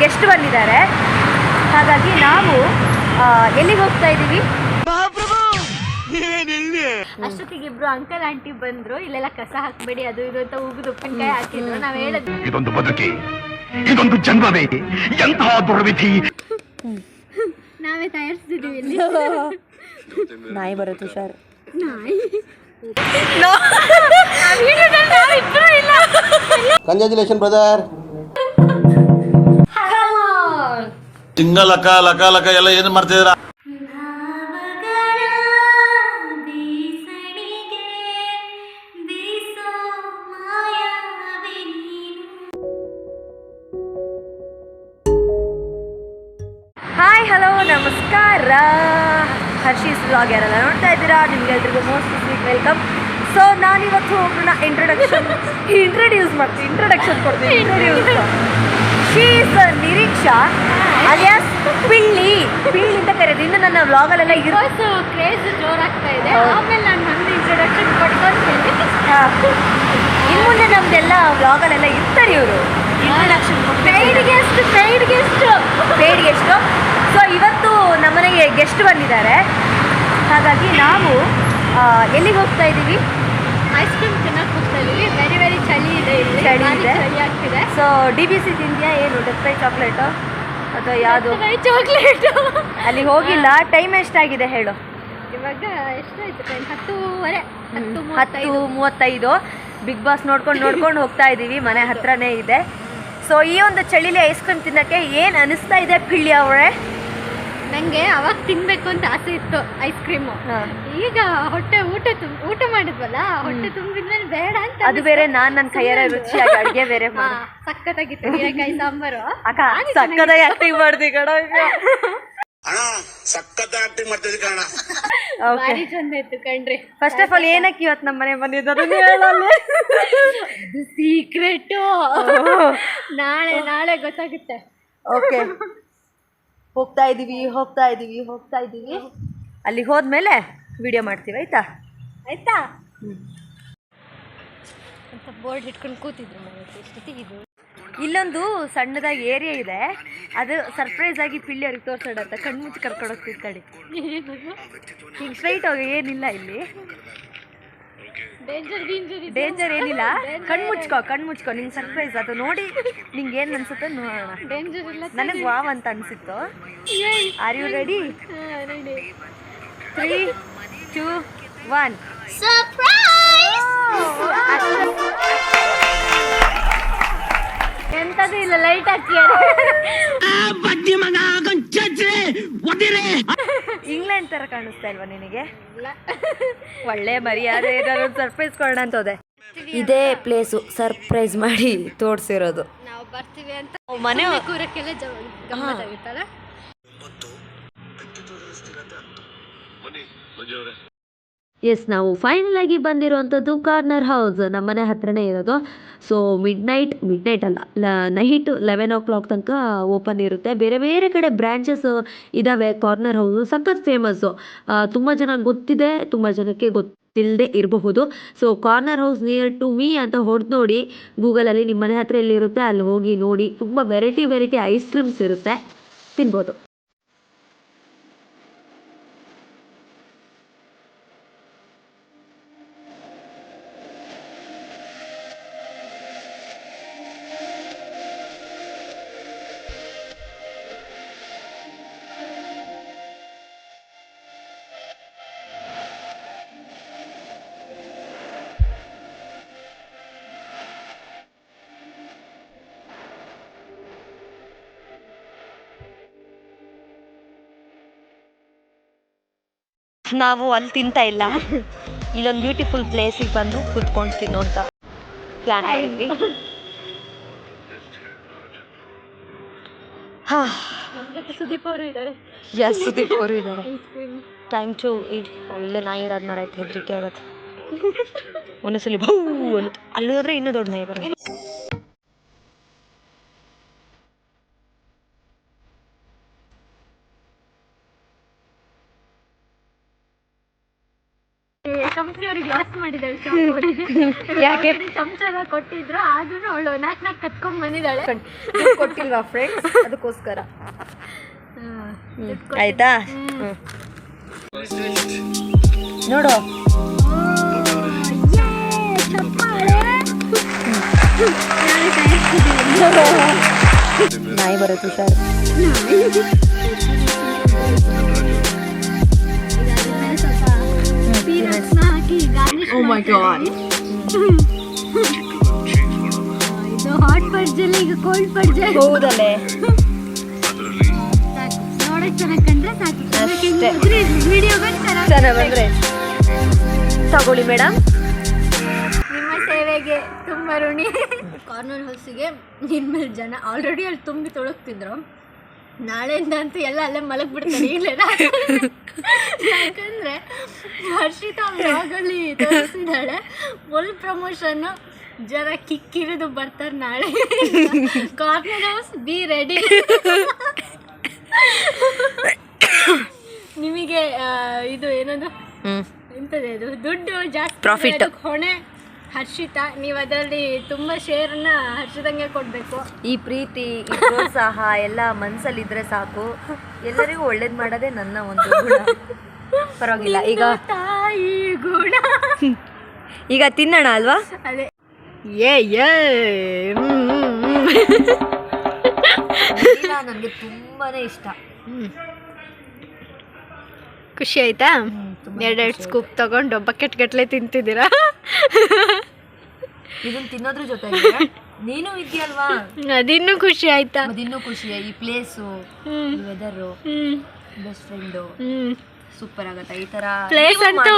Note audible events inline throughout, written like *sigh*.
Guest ಬಂದಿದ್ದಾರೆ. ಹಾಗಾಗಿ ನಾವು ಎಲ್ಲಿಗೆ ಹೋಗ್ತಾ ಇದ್ದೀವಿ? ಅಷ್ಟೊತ್ತಿಗೆ ಇಬ್ರು ಅಂಕಲ್ ಆಂಟಿ ಬಂದ್ರು. ಇಲ್ಲೆಲ್ಲ ಕಸ ಹಾಕ್ಬೇಡಿ ಅದು ಇದು ಅಂತ ಉಗಿದು ಉಪ್ಪಿನಕಾಯಿ ಹಾಕಿದ್ರು. ನಾವ್ ಹೇಳಿದ್ವಿ ಇದೊಂದು ಬದುಕಿ ಇದೊಂದು ಜನ್ಮವೇ ಎಂತಹ ದುರ್ವಿಧಿ? ನಾವೇ ತಯಾರಿಸ್ತಿದೀವಿ ಇಲ್ಲಿ. ನಾಯಿ ಬರುತ್ತೆ ಹುಷಾರು. ಕಂಗ್ರ್ಯಾಚುಲೇಷನ್ ಬ್ರದರ್ ತಿಂಗ ಲಕ ಲಕ ಲಕ ಎಲ್ಲ ಏನು ಮಾಡ್ತಿದ್ದೀರಾ? ಹಾಯ್ ಹಲೋ ನಮಸ್ಕಾರ. ಹರ್ಷೀಸ್ ಬ್ಲಾಗ್ ಯಾರೆಲ್ಲ ನೋಡ್ತಾ ಇದ್ದೀರಾ? ನಿಮ್ಗೆಲ್ರಿಗೂ ಮೋಸ್ಟ್ ಸ್ವೀಟ್ ವೆಲ್ಕಮ್ ಸೊ ನಾನಿವತ್ತು ಒಬ್ಬರನ್ನ ಇಂಟ್ರೊಡಕ್ಷನ್ ಇಂಟ್ರೊಡ್ಯೂಸ್ ಮಾಡ್ತೀನಿ ಇಂಟ್ರೊಡಕ್ಷನ್ ಕೊಡ್ತೀನಿ ಇಂಟ್ರೊಡ್ಯೂಸ್ ಶೀಸ್ ನಿರೀಕ್ಷಾ ಅಲಿಯಾಸ್ ಪಿಳ್ಳಿ ಪಿಳ್ಳಿ ಅಂತ ಕರೆಯೋದು ಇನ್ನು ನನ್ನ ವ್ಲಾಗಲ್ಲೆಲ್ಲ ಇರೋ ಕ್ರೇಜ್ ಜೋರಾಗ್ತಾ ಇದೆ. ಆಮೇಲೆ ನಾನು ನಂದು ಇಂಟ್ರೊಡಕ್ಷನ್ ಕೊಟ್ಕೊಂಡು ಇನ್ನು ಮುಂದೆ ನಮ್ದೆಲ್ಲ ವ್ಲಾಗಲ್ಲೆಲ್ಲ ಇರ್ತಾರೆ ಇವರು. Introduction paid guest paid guest paid guest so ಇವತ್ತು ನಮ್ಮನೆಗೆ ಗೆಸ್ಟ್ ಬಂದಿದ್ದಾರೆ. ಹಾಗಾಗಿ ನಾವು ಎಲ್ಲಿಗೆ ಹೋಗ್ತಾ ಇದ್ದೀವಿ ಐಸ್ ಕ್ರೀಮ್ ಚೆನ್ನಾಗಿ ಹೋಗ್ತಾ ಇದ್ದೀವಿ ವೆರಿ ವೆರಿ ಚಳಿ ಇದೆ ಚಳಿ ಇದೆ. ಸೊ ಡಿ ಬಿ ಸಿ ತಿಂದ್ಯಾ ಏನು? ಡೆಸ್ಪೈ ಚಾಕ್ಲೇಟು ಅಥವಾ ಯಾವುದು? ಚಾಕ್ಲೇಟ್ ಅಲ್ಲಿ ಹೋಗಿಲ್ಲ. ಟೈಮ್ ಎಷ್ಟಾಗಿದೆ ಹೇಳು? ಇವಾಗ ಎಷ್ಟಾಯ್ತು ಟೈಮ್ ಹತ್ತೂವರೆ. ಹತ್ತು ಮೂವತ್ತೈದು. ಬಿಗ್ ಬಾಸ್ ನೋಡ್ಕೊಂಡು ನೋಡ್ಕೊಂಡು ಹೋಗ್ತಾ ಇದ್ದೀವಿ. ಮನೆ ಹತ್ರನೇ ಇದೆ. ಸೊ ಈ ಒಂದು ಚಳಿಲಿ ಐಸ್ ಕ್ರೀಮ್ ತಿನ್ನಕ್ಕೆ ಏನು ಅನಿಸ್ತಾ ಇದೆ ಪಿಳ್ಳಿ ಅವರೇ? ನನಗೆ ಅವಾಗ ತಿನ್ಬೇಕು ಅಂತ ಆಸೆ ಇತ್ತು ಐಸ್ ಕ್ರೀಮು ಈಗ ಹೊಟ್ಟೆ ಊಟ ತುಂಬ ಊಟ ಮಾಡಿದ್ವಲ್ಲ ಹೊಟ್ಟೆ ತುಂಬಿದ್ಮೇಲೆ ಬೇಡ. ಅದು ಬೇರೆ ನಾನ್ ನನ್ನ ಕೈಯಾರ ರುಚಿಯಾಗಿ ಅಡುಗೆ ಬೇರೆ ಸಕ್ಕತ್ತಾಗಿತ್ತು ಹೀರೆಕಾಯಿ ಸಾಂಬಾರು. ಅಕ್ಕ ಸಕ್ಕದಾಗಿ ಆಕ್ಟಿಂಗ್ ಮಾಡ್ದಿ ಕಣ ಅಣ್ಣ ಸಖತ್ ಆಕ್ಟಿಂಗ್ ಮಾಡ್ತಿದ್ದೆ ಕಣ ಓಕೆ ಭಾರಿ ಚಂದ ಇತ್ತು ಕಣ್ರಿ. ಫಸ್ಟ್ ಆಫ್ ಆಲ್ ಏನಕ್ಕೆ ಇವತ್ತು ನಮ್ಮ ಮನೆ ಬಂದಿದ್ದು? ಹೇಳಲ್ಲ ಸೀಕ್ರೆಟ್ ನಾಳೆ ನಾಳೆ ಗೊತ್ತಾಗುತ್ತೆ. ಓಕೆ ಹೋಗ್ತಾ ಇದೀವಿ ಹೋಗ್ತಾ ಇದೀವಿ ಹೋಗ್ತಾ ಇದ್ದೀವಿ ಅಲ್ಲಿ ಹೋದ್ಮೇಲೆ ವಿಡಿಯೋ ಮಾಡ್ತೀವಿ ಆಯ್ತಾ? ಆಯ್ತಾ? ಬೋರ್ಡ್ ಇಟ್ಕೊಂಡು ಕೂತಿದ್ರು ಎಷ್ಟೊತ್ತಿಗೆ ಇದು ಇಲ್ಲೊಂದು ಸಣ್ಣದಾಗಿ ಏರಿಯಾ ಇದೆ. ಅದು ಸರ್ಪ್ರೈಸ್ ಆಗಿ ಪಿಳ್ಳಿ ಅವ್ರಿಗೆ ತೋರ್ಸೋಣ ಅಂತ ಕಣ್ಮುಚ್ಚಿ ಕರ್ಕೊಂಡು ಹೋಗ್ತಿರ್ತಾಳೆ ಹಿಂಗೆ *laughs* ಸ್ಟ್ರೈಟ್ ಹೋಗಿ ಏನಿಲ್ಲ ಇಲ್ಲಿ. ಡೇಂಜರ್ ಏನಿಲ್ಲ. ಕಣ್ ಮುಚ್ಕೋ ಕಣ್ ಮುಚ್ಕೋ. ನಿಂಗೆ ಸರ್ಪ್ರೈಸ್ ಅದು ನೋಡಿ ನಿಂಗೆ ಏನು ಅನ್ಸುತ್ತೆ ನೋಡೋಣ. ಡೇಂಜರ್ ಇಲ್ಲ ನನಗೆ ವಾವ್ ಅಂತ ಅನ್ಸಿತ್ತು? Are you ready three two one ಎಂತದು ಇಲ್ಲ ಲೈಟ್ ಹಾಕಿಯಾರೆ ಇಂಗ್ಲೆಂಡ್ ತರ ಕಾಣಿಸ್ತಾ ಇಲ್ವಾ ನಿನಗೆ? ಒಳ್ಳೆ ಮರ್ಯಾದೆ ಏನಾದ್ರು ಸರ್ಪ್ರೈಸ್ ಕೊಡೋಣ ಅಂತ. ಹೋದೆ ಇದೇ ಪ್ಲೇಸು ಸರ್ಪ್ರೈಸ್ ಮಾಡಿ ತೋರಿಸಿರೋದು. ನಾವು ಬರ್ತೀವಿ ಅಂತ. ಮನೆ ಕೂರಕ್ಕೆಲ್ಲ ಗಮ್ಮತ್ತಾಗಿತ್ತಲ್ಲ ಎಸ್ ನಾವು ಫೈನಲ್ ಆಗಿ ಬಂದಿರುವಂಥದ್ದು ಕಾರ್ನರ್ ಹೌಸ್ ನಮ್ಮನೆ ಹತ್ರನೇ ಇರೋದು. So midnight midnight ಅಲ್ಲ ನೈಟ್ ಲೆವೆನ್ ಓ ಕ್ಲಾಕ್ ತನಕ ಓಪನ್ ಇರುತ್ತೆ. ಬೇರೆ ಬೇರೆ ಕಡೆ ಬ್ರ್ಯಾಂಚಸ್ ಇದ್ದಾವೆ ಕಾರ್ನರ್ ಹೌಸು ಸಖತ್ ಫೇಮಸ್ಸು ತುಂಬ ಜನ ಗೊತ್ತಿದೆ, ತುಂಬ ಜನಕ್ಕೆ ಗೊತ್ತಿಲ್ಲದೆ ಇರಬಹುದು. So corner house near to me ಅಂತ ಹೊಡೆದು ನೋಡಿ ಗೂಗಲಲ್ಲಿ ನಿಮ್ಮ ಮನೆ ಹತ್ರ ಎಲ್ಲಿರುತ್ತೆ, ಅಲ್ಲಿ ಹೋಗಿ ನೋಡಿ. ತುಂಬ ವೆರೈಟಿ ವೆರೈಟಿ ಐಸ್ ಕ್ರೀಮ್ಸ್ ಇರುತ್ತೆ. ತಿನ್ಬೋದು. ನಾವು ಅಲ್ಲಿ ತಿಂತಾ ಇಲ್ಲ. ಇಲ್ಲೊಂದು ಬ್ಯೂಟಿಫುಲ್ ಪ್ಲೇಸಿಗೆ ಬಂದು ಕೂತ್ಕೊಂಡು ತಿನ್ನೋ ಅಂತ ಪ್ಲಾನ್ ಮಾಡಿದ್ವಿ. ಹಾ. ಸುದೀಪ್ ಅವರು ಇದ್ದಾರೆ. ಎಸ್ ಸುದೀಪ್ ಅವರು ಇದ್ದಾರೆ. ಟೈಮ್ ಟು ಇಟ್ ಒಳ್ಳೆ ನಾಯಿ ಇರೋದು ನೋಡಾಯ್ತು ಹೆದರಿಕೆ ಆಗುತ್ತೆ. ಒಂದೊಂದ್ಸಲಿ ಭೂ ಅಂತ ಅಲ್ಲಿ ಹೋದ್ರೆ ಇನ್ನೂ ದೊಡ್ಡ ನಾಯಿ ಬರುತ್ತೆ. ಲಾಸ್ ಯಾಕೆ? ಕೊಟ್ಟಿದ್ರು ಆದ್ರೂ ಅವಳು ನಾಲ್ಕು ನಾಲ್ಕು ಕತ್ಕೊಂಡ್ ಬಂದಿದ್ದಾಳೆ. ದುಡ್ಡು ಕೊಟ್ಟಿಲ್ವಾ ಫ್ರೆಂಡ್ಸ್ ಅದಕ್ಕೋಸ್ಕರ. ಆಯ್ತಾ. ನೋಡು. ನಾಯಿ ಬರುತ್ತೆ ಹುಷಾರು ಗಾರ್ನಿಶ್ ಗಾಡ್. ಇದು ಹಾಟ್ ಪರ್ಜಲ್ ಈಗ ಕೋಲ್ಡ್ ಪರ್ಜಲ್ ಹೌದಲ್ಲೇ. ನೋಡಕ್ ಚೆನ್ನಾಗಿ ಕಂಡ್ರೆ ಸಾಕು. ವಿಡಿಯೋ ಚೆನ್ನಾಗಿ ಬಂದ್ರೆ. ತಗೊಳ್ಳಿ ಮೇಡಮ್. ನಿಮ್ಮ ಸೇವೆಗೆ ತುಂಬ ಋಣಿ. ಕಾರ್ನರ್ ಹೌಸಿಗೆ ಇನ್ಮೇಲೆ ಜನ ಆಲ್ರೆಡಿ ಅಲ್ಲಿ ತುಂಬಿ ತೊಳಗ್ತಿದ್ರು ನಾಳೆಯಿಂದ ಅಂತೂ ಎಲ್ಲ ಅಲ್ಲೇ ಮಲಗ್ ಬಿಡ್ತಾರೆ ಇಲ್ಲೇ ಯಾಕಂದ್ರೆ ಹರ್ಷಿತಾ ಬ್ಲಾಗಲ್ಲಿ ತೋರಿಸಿದಾಳೆ. ಫುಲ್ ಪ್ರಮೋಷನ್ ಜನ ಕಿಕ್ಕಿರಿದು ಬರ್ತಾರೆ ನಾಳೆ. ಕಾರ್ನರ್ ಹೌಸ್ ಬಿ ರೆಡಿ ನಿಮಗೆ ಇದು ಏನದು? ಎಂತದೇ ಇದು? ದುಡ್ಡು ಜಾಸ್ತಿ ಪ್ರಾಫಿಟ್ ಹೊಣೆ. ಹರ್ಷಿತಾ ನೀವು ಅದರಲ್ಲಿ ತುಂಬ ಶೇರನ್ನ ಹರ್ಷಿದಂಗೆ ಕೊಡಬೇಕು. ಈ ಪ್ರೀತಿ ಈ ಪ್ರೋತ್ಸಾಹ ಎಲ್ಲ ಮನ್ಸಲ್ಲಿದ್ರೆ ಸಾಕು. ಎಲ್ಲರಿಗೂ ಒಳ್ಳೇದು ಮಾಡೋದೇ ನನ್ನ ಒಂದು ಗುಣ. ಪರವಾಗಿಲ್ಲ ಈಗ ತಾಯಿ ಗುಣ. ಈಗ ತಿನ್ನೋಣ ಅಲ್ವಾ? ಅದೇ. ಏ ಏ ನನಗೆ ತುಂಬಾನೇ ಇಷ್ಟ. ಖುಷಿ ಆಯ್ತಾ? ಎರಡೆರಡು ಸ್ಕೂಪ್ ತಗೊಂಡು ಬಕೆಟ್ ಗಟ್ಲೆ ತಿಂತಿದ್ದೀರಾ? *laughs* ಇದನ್ನ ತಿನ್ನೋದ್ರ ಜೊತೆಗೆ ನೀನು ಇದೆಯಲ್ವಾ ಅದಿನ್ನೂ ಖುಷಿ ಆಯ್ತಾ? ಅದಿನ್ನೂ ಖುಷಿ ಈ place weather best friend super ಆಗತ್ತೆ. ಈ ತರ ಪ್ಲೇಸ್ ಅಂತೂ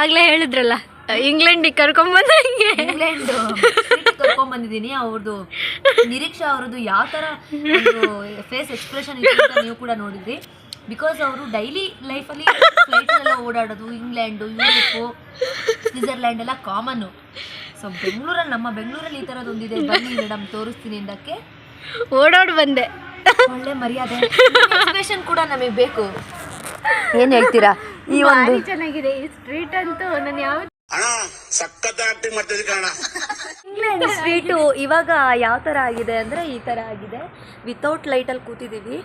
ಆಗ್ಲೇ ಹೇಳಿದ್ರಲ್ಲ ಇಂಗ್ಲೆಂಡಿಗೆ ಕರ್ಕೊಂಡ್ಬಂದ ಇಂಗ್ಲೆಂಡ್ ಕರ್ಕೊಂಡ್ ಬಂದಿದ್ದೀನಿ ಅವ್ರದ್ದು ನಿರೀಕ್ಷಾ ಅವ್ರದ್ದು ಯಾವ ತರ ಫೇಸ್ ಎಕ್ಸ್ಪ್ರೆಷನ್ ಅಂತ ನೀವು ಕೂಡ ನೋಡಿದ್ರಿ. ಬಿಕಾಸ್ ಅವರು ಡೈಲಿ ಲೈಫಲ್ಲಿ ಫ್ಲೈಟಲ್ಲೆಲ್ಲ ಓಡಾಡೋದು ಇಂಗ್ಲೆಂಡು ಯುರೋಪು ಸ್ವಿಟ್ಜರ್ಲ್ಯಾಂಡ್ ಎಲ್ಲ ಕಾಮನ್ನು ಸೊ ಬೆಂಗಳೂರಲ್ಲಿ ನಮ್ಮ ಬೆಂಗಳೂರಲ್ಲಿ ಈ ಥರದೊಂದಿದೆ ಬನ್ನಿ ಮೇಡಮ್ ತೋರಿಸ್ತೀನಿ ಅಂದಕ್ಕೆ. ಓಡಾಡಿ ಬಂದೆ. ಒಳ್ಳೆ ಮರ್ಯಾದೆ. ಎಕ್ಸ್ಪ್ರೆಷನ್ ಕೂಡ ನಮಗೆ ಬೇಕು. ಏನು ಹೇಳ್ತೀರಾ? ಈ ಒಂದು ಚೆನ್ನಾಗಿದೆ. ಈ ಸ್ಟ್ರೀಟ್ ಅಂತೂ ನಾನು ಯಾವ ಅಣ್ಣ ಸಖತ್ ಆಕ್ಟಿಂಗ್ ಇಂಗ್ಲೆಂಡ್ ಸ್ವೀಟು ಇವಾಗ ಯಾವ ಥರ ಆಗಿದೆ ಅಂದರೆ ಈ ಥರ ಆಗಿದೆ. ವಿತೌಟ್ ಲೈಟಲ್ಲಿ ಕೂತಿದ್ದೀವಿ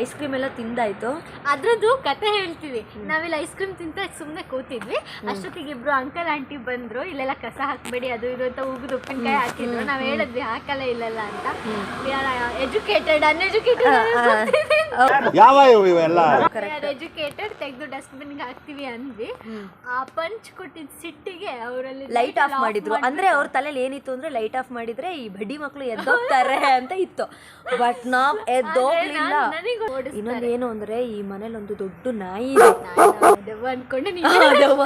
ಐಸ್ ಕ್ರೀಮ್ ಎಲ್ಲ ತಿಂದಾಯ್ತು. ಅದ್ರದ್ದು ಕತೆ ಹೇಳ್ತೀವಿ. ನಾವಿಲ್ಲಿ ಐಸ್ ಕ್ರೀಮ್ ತಿಂತ ಸುಮ್ಮನೆ ಕೂತಿದ್ವಿ. ಅಷ್ಟೊತ್ತಿಗೆ ಇಬ್ರು ಅಂಕಲ್ ಆಂಟಿ ಬಂದ್ರು. ಇಲ್ಲೆಲ್ಲ ಕಸ ಹಾಕ್ಬೇಡಿ ಅದು ಇದು ಅಂತ ಉಗಿದು ಉಪ್ಪಿನಕಾಯಿ ಹಾಕಿದ್ರು. ನಾವ್ ಹೇಳಿದ್ವಿ ಹಾಕಲ್ಲ ಇಲ್ಲಲ್ಲ ಅಂತ. ಎಜುಕೇಟೆಡ್ ಅನ್ಎಜುಕೇಟೆಡ್ ಯಾವ ಇವೆಲ್ಲ? ಎಜುಕೇಟೆಡ್ ತೆಗೆದು ಡಸ್ಟ್ಬಿನ್ ಹಾಕ್ತಿವಿ ಅಂದ್ವಿ. ಆ ಪಂಚ್ ಕೊಟ್ಟಿದ್ ಸಿಟ್ಟಿಗೆ ಅವರಲ್ಲಿ ಲೈಟ್ ಆಫ್ ಮಾಡಿದ್ರು. ಅಂದ್ರೆ ಅವ್ರ ತಲೆಯಲ್ಲಿ ಏನಿತ್ತು ಅಂದ್ರೆ ಲೈಟ್ ಆಫ್ ಮಾಡಿದ್ರೆ ಈ ಬಡ್ಡಿ ಮಕ್ಕಳು ಎದ್ದೋಗ್ತಾರೆ *laughs* ಅಂತ ಇತ್ತು. ಬಟ್ ನಾವ್ ಎದ್ದೋಗ್ಲಿಲ್ಲ. ಇನ್ನೊಂದು ಏನು ಅಂದ್ರೆ ಈ ಮನೇಲಿ ಒಂದು ದೊಡ್ಡ ನಾಯಿ ಇದೆ.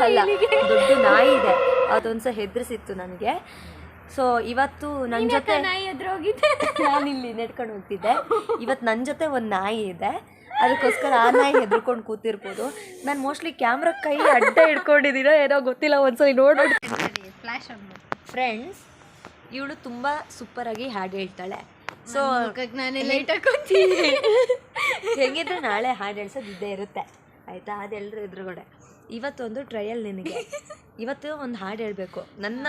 ಅಲ್ಲ, ದೊಡ್ಡ ನಾಯಿ ಇದೆ. ಅದೊಂದ್ಸ ಹೆದರ್ಸಿತ್ತು ನನಗೆ. ಸೊ ಇವತ್ತು ನನ್ನ ಜೊತೆ ನಾಯಿ ಎದುರು ಹೋಗಿದ್ದೆ ಇಲ್ಲಿ ನೆಡ್ಕೊಂಡು ಹೋಗ್ತಿದ್ದೆ. ಇವತ್ತು ನನ್ನ ಜೊತೆ ಒಂದು ನಾಯಿ ಇದೆ. ಅದಕ್ಕೋಸ್ಕರ ಆ ನಾಯಿ ಹೆದರ್ಕೊಂಡು ಕೂತಿರ್ಬೋದು. ನಾನು ಮೋಸ್ಟ್ಲಿ ಕ್ಯಾಮ್ರಾ ಕೈ ಅಡ್ಡ ಇಟ್ಕೊಂಡಿದ್ದೀನೋ ಏನೋ ಗೊತ್ತಿಲ್ಲ ಒಂದ್ಸಲಿ ನೋಡ್ಬಿಟ್ಟು ಫ್ಲಾಶ್ ಫ್ರೆಂಡ್ಸ್ ಇವಳು ತುಂಬ ಸೂಪರಾಗಿ ಹಾಡು ಹೇಳ್ತಾಳೆ. ಸೊ ನಾನೇ ಲೈಟ್ ಹಾಕೊತೀನಿ ಹೆಂಗಿದ್ರೆ ನಾಳೆ ಹಾಡು ಹೇಳ್ಸೋದು ಇದ್ದೇ ಇರುತ್ತೆ. ಆಯಿತಾ? ಅದೆಲ್ಲರೂ ಎದುರುಗಡೆ. ಇವತ್ತೊಂದು ಟ್ರಯಲ್ ನಿನಗೆ. ಇವತ್ತು ಒಂದು ಹಾಡು ಹೇಳಬೇಕು. ನನ್ನ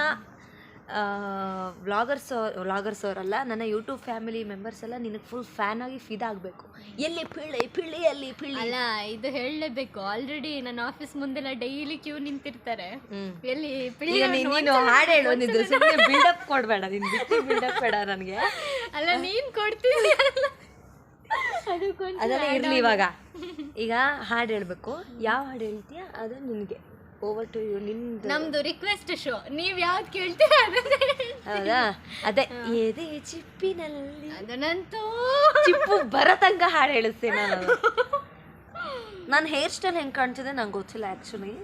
ವ್ಲಾಗರ್ಸ್ ವ್ಲಾಗರ್ಸ್ ಅವರಲ್ಲ ನನ್ನ ಯೂಟ್ಯೂಬ್ ಫ್ಯಾಮಿಲಿ ಮೆಂಬರ್ಸ್ ಎಲ್ಲ ನಿನಗೆ ಫುಲ್ ಫ್ಯಾನ್ ಆಗಿ ಫಿದಾಗಬೇಕು ಎಲ್ಲಿ ಪಿಳಿ ಪಿಳ್ಳಿ ಎಲ್ಲಿ ಪಿಳ್ಳಿ ಅಲ್ಲ ಇದು ಹೇಳಲೇಬೇಕು. ಆಲ್ರೆಡಿ ನನ್ನ ಆಫೀಸ್ ಮುಂದೆಲ್ಲ ಡೈಲಿ ಕ್ಯೂ ನಿಂತಿರ್ತಾರೆ. ಎಲ್ಲಿ ಪಿಳಿ ನೀನು ಹಾಡು ಹೇಳು ನಿಂದು ಸುಮ್ಮನೆ ಬಿಲ್ಡಪ್ ಕೊಡಬೇಡ ನೀನು ಬಿಟ್ಟು ಬಿಲ್ಡಪ್ ಬೇಡ ನನಗೆ. ಅಲ್ಲ ನೀನು ಕೊಡ್ತೀನಿ. ಕೊಂಚ ಅದೆಲ್ಲ ಇರಲಿ ಇವಾಗ. ಈಗ ಹಾಡು ಹೇಳಬೇಕು. ಯಾವ ಹಾಡು ಹೇಳ್ತೀಯ? ಅದು ನಿನಗೆ. ಓವರ್ ಟು ಯು ನಿಂದು. ನಮ್ದು ರಿಕ್ವೆಸ್ಟ್ ಶೋ ನೀವು ಯಾವ್ದು ಕೇಳ್ತೀರಾ ಹೌದಾ? ಅದೇ ಎದೆ ಚಿಪ್ಪಿನಲ್ಲಿ. ಅದನ್ನಂತೂ ಚಿಪ್ಪು ಬರೋ ತನಕ ಹಾಡು ಹೇಳಿಸ್ತೀನಿ ನಾನು. ನನ್ನ ಹೇರ್ ಸ್ಟೈಲ್ ಹೆಂಗೆ ಕಾಣ್ತಿದೆ ನಂಗೆ ಗೊತ್ತಿಲ್ಲ ಆ್ಯಕ್ಚುಲಿ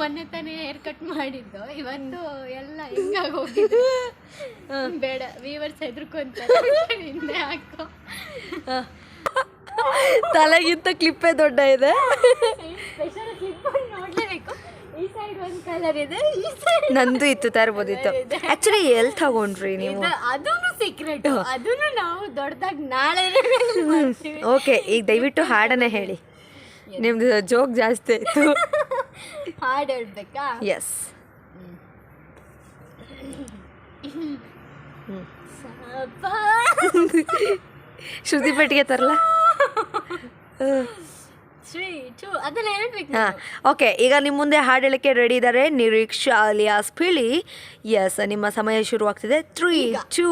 ಮೊನ್ನೆ ತಾನೇ ಹೇರ್ ಕಟ್ ಮಾಡಿದ್ದು. ಇವತ್ತು ಎಲ್ಲ ಹಿಂಗಾಗಿ ಹೋಗಿದ್ದು ಬೇಡ ವೀವರ್ಸ್ ಹೆದರ್ಕೊಂತಾರೆ *laughs* ಹಿಂದೆ ಹಾಕೋ. *laughs* ತಲೆಗಿಂತ ಕ್ಲಿಪ್ಪೇ ದೊಡ್ಡ ಇದೆ. ಸ್ಪೆಷಲ್ ಕ್ಲಿಪ್ ನೋಡ್ಲೇಬೇಕು. ಈ ಸೈಡ್ ಒಂದ್ ಕಲರ್ ಇದೆ ಈ ಸೈಡ್ ನಂದು ಇತ್ತು ತರ್ಬೋದಿತ್ತು. ಆಕ್ಚುಲಿ ಎಲ್ಲಿ ತಗೊಂಡ್ರಿ ನೀವು? ಅದನ್ನು ಸೀಕ್ರೆಟ್ ಅದನ್ನು ನಾವು ದೊಡ್ಡದಾಗಿ ನಾಳೆ ಓಕೆ ಈಗ ದಯವಿಟ್ಟು ಹಾಡನ್ನೇ ಹೇಳಿ. ನಿಮ್ದು ಜೋಕ್ ಜಾಸ್ತಿ ಆಯ್ತು. *laughs* ಹಾಡು ಹೇಳ್ಬೇಕಾ? ಎಸ್ *laughs* ಶ್ರುತಿ ಪೆಟ್ಟಿಗೆ ತರಲ್ಲ ಶ್ರೀ ಚೂ ಅದೆಲ್ಲ ಹೇಳ್ಬೇಕು ಹಾಂ ಓಕೆ ಈಗ ನಿಮ್ಮ ಮುಂದೆ ಹಾಡು ಹೇಳಕ್ಕೆ ರೆಡಿ ಇದ್ದಾರೆ ನಿರೀಕ್ಷಾ ಅಲಿಯಾಸ್ ಪಿಳಿ. ಎಸ್ ನಿಮ್ಮ ಸಮಯ ಶುರುವಾಗ್ತಿದೆ. Three two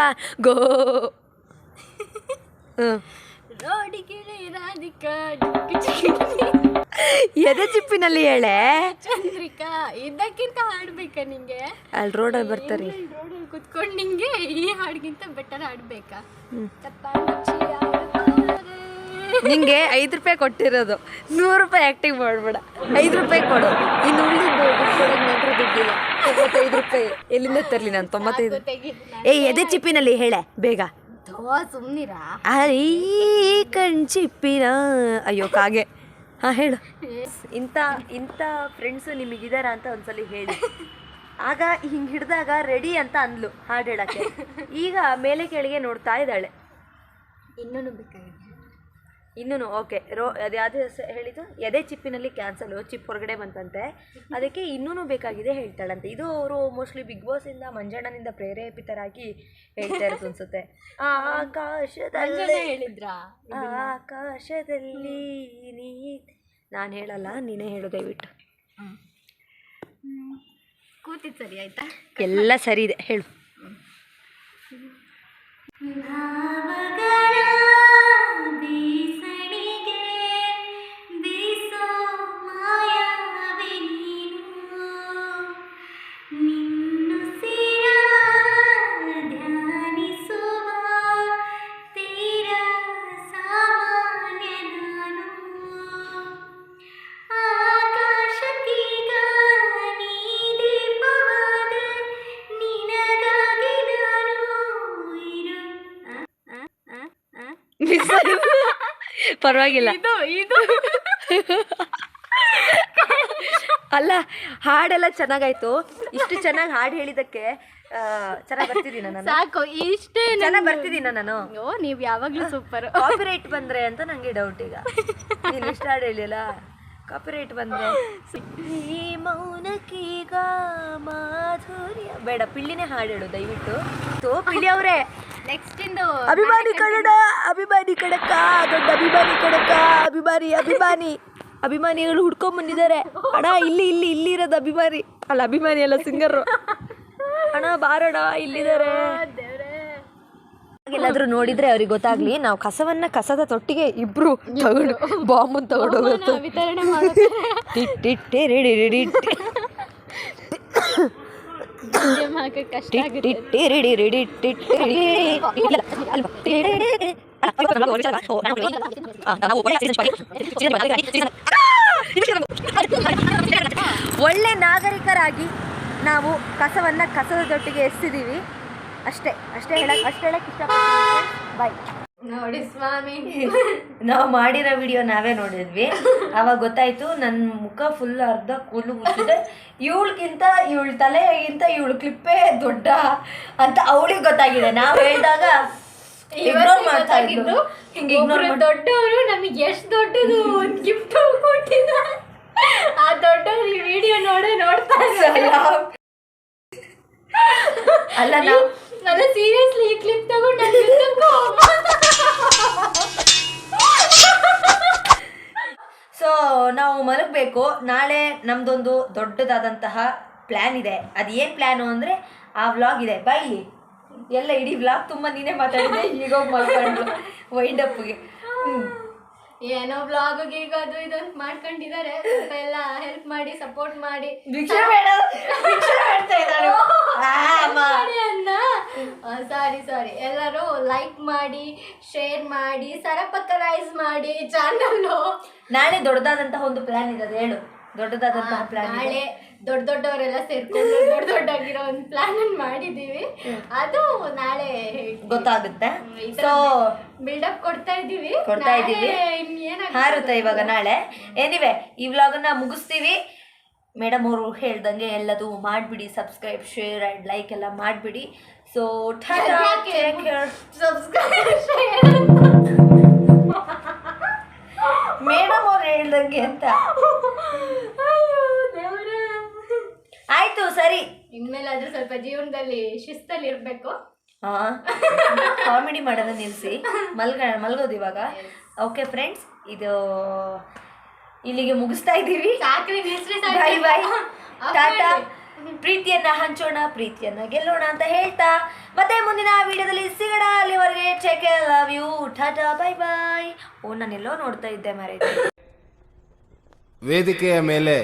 one go Radhika ಡಿಕ್ಕಿ ಚಿಕ್ಕಿ. ಎದೆ ಚಿಪ್ಪಿನಲ್ಲಿ ಹೇಳೆ. ಚಂದ್ರಿಕಾ ಇದಕ್ಕಿಂತ ಹಾಡ್ಬೇಕಾ ನಿಂಗೆ? ಅಲ್ಲಿ ರೋಡಲ್ಲಿ ಬರ್ತಾರೆ. ರೋಡಲ್ಲಿ ಕುತ್ಕೊಂಡು ನಿಂಗೆ ಈ ಹಾಡ್ಗಿಂತ ಬೆಟರ್ ಹಾಡ್ಬೇಕಾ? ನಿಂಗೆ ಐದು ರೂಪಾಯಿ ಕೊಟ್ಟಿರೋದು. ನೂರು ರೂಪಾಯಿ ಆ್ಯಕ್ಟಿಂಗ್ ಮಾಡಬೇಡ. ಐದು ರೂಪಾಯಿ ಕೊಡು. ಇನ್ನು ಉಳಿದಿದ್ದು ಮಾತ್ರ ದುಡ್ಡಿಲ್ಲ. ತೊಂಬತ್ತೈದು ರೂಪಾಯಿ. ಎಲ್ಲಿಂದ ತರಲಿ ನಾನು? ತೊಂಬತ್ತೈದು? ಏ ಎದೆ ಚಿಪ್ಪಿನಲ್ಲಿ ಹೇಳೆ ಬೇಗ. ಸುಮ್ನಿರಾ? ಅರೀ ಕಣ್ಚಿಪ್ಪಿನ ಅಯ್ಯೋ ಕಾಗೆ. ಹಾಂ ಹೇಳು. ಇಂಥ ಇಂಥ ಫ್ರೆಂಡ್ಸು ನಿಮಗಿದಾರ ಅಂತ ಒಂದ್ಸಲಿ ಹೇಳಿ. ಆಗ ಹಿಂಗೆ ಹಿಡ್ದಾಗ ರೆಡಿ ಅಂತ ಅಂದ್ಲು ಹಾಡು ಹೇಳಕ್ಕೆ. ಈಗ ಮೇಲೆ ಕೆಳಗೆ ನೋಡ್ತಾ ಇದ್ದಾಳೆ. ಇನ್ನೂ ಬೇಕಾಗಿದೆ. ಇನ್ನೂ ಓಕೆ ರೋ ಅದು ಯಾವ್ದು ಹೇಳಿದ್ದು ಎದೆ ಚಿಪ್ಪಿನಲ್ಲಿ ಕ್ಯಾನ್ಸಲು ಚಿಪ್ ಹೊರಗಡೆ ಬಂತಂತೆ. ಅದಕ್ಕೆ ಇನ್ನೂ ಬೇಕಾಗಿದೆ ಹೇಳ್ತಾಳಂತೆ. ಇದು ಅವರು ಮೋಸ್ಟ್ಲಿ ಬಿಗ್ ಬಾಸಿಂದ ಮಂಜಣ್ಣನಿಂದ ಪ್ರೇರೇಪಿತರಾಗಿ ಹೇಳ್ತಾ ಇರೋದು ಅನ್ಸುತ್ತೆ. ಆಕಾಶದಲ್ಲಿ ಹೇಳಿದ್ರಾ? ಆಕಾಶದಲ್ಲಿ ನೀ ನಾನು ಹೇಳಲ್ಲ ನೀನೇ ಹೇಳು ದಯವಿಟ್ಟು. ಕೂತಿದ್ ಸರಿ ಆಯ್ತಾ? ಎಲ್ಲ ಸರಿ ಇದೆ ಹೇಳು. ಪರವಾಗಿಲ್ಲ. ಇದು ಇದು. *laughs* ಅಲ್ಲ ಹಾಡೆಲ್ಲ ಚೆನ್ನಾಗಾಯ್ತು. ಇಷ್ಟು ಚೆನ್ನಾಗಿ ಹಾಡು ಹೇಳಿದಕ್ಕೆ ಚೆನ್ನಾಗಿ ಬರ್ತಿದ್ದೀನ ನಾನು? ಸಾಕು ಇಷ್ಟೇ ಚೆನ್ನಾಗಿ ಬರ್ತಿದ್ದೀನ ನಾನು? ಓ ನೀವು ಯಾವಾಗ್ಲೂ ಸೂಪರ್ ಕಾಪಿರೈಟ್ ಬಂದ್ರೆ ಅಂತ ನಂಗೆ ಡೌಟ್ ಈಗ. ನೀನು ಇಷ್ಟ ಹಾಡು ಹೇಳಿಲ್ಲ ಕಾಪಿರೈಟ್ ಬಂದ್ರೆ? ಈ ಮೌನಕ್ಕೀಗ ಮಾಧುರ್ಯ. ಬೇಡ ಪಿಳ್ಳಿನೇ ಹಾಡು ಹೇಳು ದಯವಿಟ್ಟು. ತೋ ಪಿಳ್ಳಿ ಅವರೇ. ನೆಕ್ಸ್ಟ್ ಇಂದು ಅಭಿಮಾನಿ ಕನ್ನಡ ಅಭಿಮಾನಿ ಕಡಕ ದೊಡ್ಡ ಅಭಿಮಾನಿ ಕಡಕ ಅಭಿಮಾನಿ ಅಭಿಮಾನಿ. ಅಭಿಮಾನಿಗಳು ಹುಡ್ಕೊಂಡ್ ಬಂದಿದ್ದಾರೆ. ಅಣ್ಣ ಇಲ್ಲಿ ಇಲ್ಲಿ ಇಲ್ಲಿ ಇರೋದು ಅಭಿಮಾನಿ. ಅಲ್ಲ ಅಭಿಮಾನಿ ಅಲ್ಲ ಸಿಂಗರ್ ಅಣ್ಣ ಬಾರಣ ಇಲ್ಲಿದ್ದಾರೆ. ಎಲ್ಲಾದ್ರೂ ನೋಡಿದ್ರೆ ಅವ್ರಿಗೆ ಗೊತ್ತಾಗ್ಲಿ ನಾವು ಕಸವನ್ನ ಕಸದ ತೊಟ್ಟಿಗೆ ಇಬ್ರು ತಗೊಂಡು ಬಾಂಬ್ ತಗೊಂಡು ವಿತರಣೆ ಕಷ್ಟ ಆಗುತ್ತೆ ಒಳ್ಳೆ ನಾಗರಿಕರಾಗಿ ನಾವು ಕಸವನ್ನ ಕಸದ ತೊಟ್ಟಿಗೆ ಎಸ್ತಿದೀವಿ ಅಷ್ಟೇ ಅಷ್ಟೇ ಹೇಳಕ್ ಅಷ್ಟೇ ಹೇಳಕ್ ಇಷ್ಟಪಡ್ತೀನಿ. ಬಾಯ್ ನೋಡಿ ಸ್ವಾಮಿ. ನಾವು ಮಾಡಿರೋ ವಿಡಿಯೋ ನಾವೇ ನೋಡಿದ್ವಿ. ಅವಾಗ ಗೊತ್ತಾಯ್ತು ನನ್ನ ಮುಖ ಫುಲ್ ಅರ್ಧ ಕೂಲು ಮುಚ್ಚಿದೆ ಇವಳಿಗಿಂತ ಇವಳ ತಲೆಗಿಂತ ಇವಳು ಕ್ಲಿಪ್ಪೇ ದೊಡ್ಡ ಅಂತ ಅವಳಿಗೆ ಗೊತ್ತಾಗಿದೆ. ನಾವು ಹೇಳಿದಾಗ ಇಗ್ನೋರ್ ಮಾಡ್ತಾ ಹಿಂಗೆ ಇಗ್ನೋರ್ ದೊಡ್ಡವರು ನಮಗೆ ಎಷ್ಟು ದೊಡ್ಡದು ಒಂದು ಗಿಫ್ಟ್ ಕೊಟ್ಟಿದ ಆ ದೊಡ್ಡವ್ರು ಈ ವಿಡಿಯೋ ನೋಡೇ ನೋಡ್ತಾ ಇದ್ದಾರೆ. ಅಲ್ಲ ನಾವು ಅಲ್ಲ ಸೀರಿಯಸ್ಲಿ ಈ ಕ್ಲಿಪ್ ತಗೊಂಡು ನಾನು ಸೊ ನಾವು ಮಲಗಬೇಕು. ನಾಳೆ ನಮ್ದೊಂದು ದೊಡ್ಡದಾದಂತಹ ಪ್ಲ್ಯಾನ್ ಇದೆ. ಅದು ಏನು ಪ್ಲ್ಯಾನು ಅಂದರೆ ಆ ವ್ಲಾಗ್ ಇದೆ. ಬೈಲಿ ಎಲ್ಲ ಇಡೀ ವ್ಲಾಗ್ ತುಂಬ ನೀನೇ ಮಾತಾಡಿದೆ ಈಗ ಮಲ್ಕೊಂಡು ವೈಂಡ್ ಅಪ್ಗೆ ಏನೋ ಬ್ಲಾಗ್ ಈಗ ಅದು ಇದು ಅಂತ ಮಾಡ್ಕೊಂಡಿದ್ದಾರೆ. ಸ್ವಲ್ಪ ಎಲ್ಲ ಹೆಲ್ಪ್ ಮಾಡಿ ಸಪೋರ್ಟ್ ಮಾಡಿ. ಭಿಕ್ಷೆ ಬೇಡ ಭಿಕ್ಷೆ ಬೇಡ್ತಾ ಇದ್ದಾಳೆ. *laughs* ಆ, ಅಮ್ಮ. ಮಾಡಿ ಅನ್ನ ಸಾರಿ ಸಾರಿ ಎಲ್ಲರೂ ಲೈಕ್ ಮಾಡಿ ಶೇರ್ ಮಾಡಿ ಸರಪಕ್ಕರೈಸ್ ಮಾಡಿ ಚಾನಲ್ ನಾಳೆ ದೊಡ್ಡದಾದಂತಹ ಒಂದು ಪ್ಲಾನ್ ಇದೆ ಅದು ಹೇಳು. ದೊಡ್ಡದಾದಂತಹ ಪ್ಲಾನ್ ನಾಳೆ ದೊಡ್ಡ ದೊಡ್ಡವರೆಲ್ಲ ಸೇರ್ಕೊಂಡು ದೊಡ್ಡ ದೊಡ್ಡಾಗಿರೋ ಒಂದು ಪ್ಲಾನ್ ಮಾಡಿದೀವಿ ಅದು ನಾಳೆ. ಗೊತ್ತಾಗುತ್ತೆ. ಕೊಡ್ತಾ ಇದೀವಿ ಕೊಡ್ತಾ ಇದೀವಿ ಹಾರುತ್ತೆ ಇವಾಗ ನಾಳೆ. ಏನಿವೆ ಈ ವ್ಲಾಗನ್ನ ಮುಗಿಸ್ತೀವಿ. ಮೇಡಮ್ ಅವರು ಹೇಳ್ದಂಗೆ ಎಲ್ಲದು ಮಾಡ್ಬಿಡಿ ಸಬ್ಸ್ಕ್ರೈಬ್ ಶೇರ್ ಆ್ಯಂಡ್ ಲೈಕ್ ಎಲ್ಲ ಮಾಡಿಬಿಡಿ. ಸೊ ಮೇಡಮ್ ಅವ್ರು ಹೇಳ್ದಂಗೆ ಅಂತ. ಆಯ್ತು ಸರಿ. ಇನ್ಮೇಲಾದ್ರೂ ಸ್ವಲ್ಪ ಜೀವನದಲ್ಲಿ ಶಿಸ್ತಲ್ಲಿ ಇರಬೇಕು. ಕಾಮಿಡಿ ಮಾಡೋದು ನಿಲ್ಲಿಸಿ ಮಲ್ಗ ಮಲ್ಗೋದು ಇವಾಗ. ಓಕೆ ಫ್ರೆಂಡ್ಸ್ ಇದು ಇಲ್ಲಿಗೆ ಮುಗಿಸ್ತಾ ಇದ್ದೀವಿ ಬಾಯ್ ಬಾಯ್ ಟಾಟಾ ಪ್ರೀತಿಯನ್ನ ಹಂಚೋಣ ಪ್ರೀತಿಯನ್ನ ಗೆಲ್ಲೋಣ ಅಂತ ಹೇಳ್ತಾ. ಮತ್ತೆ ಮುಂದಿನ ವಿಡಿಯೋದಲ್ಲಿ ಸಿಗೋಣ. ಅಲ್ಲಿವರೆಗೆ ಚೆಕ್ ಲವ್ ಯು ಟಾಟಾ ಬಾಯ್ ಬಾಯ್ ಓ ನಾನೆಲ್ಲೋ ನೋಡ್ತಾ ಇದ್ದೆ ಮಾರೇ. ವೇದಿಕೆಯ ಮೇಲೆ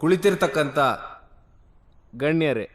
ಕುಳಿತಿರ್ತಕ್ಕಂಥ ಗಣ್ಯರೇ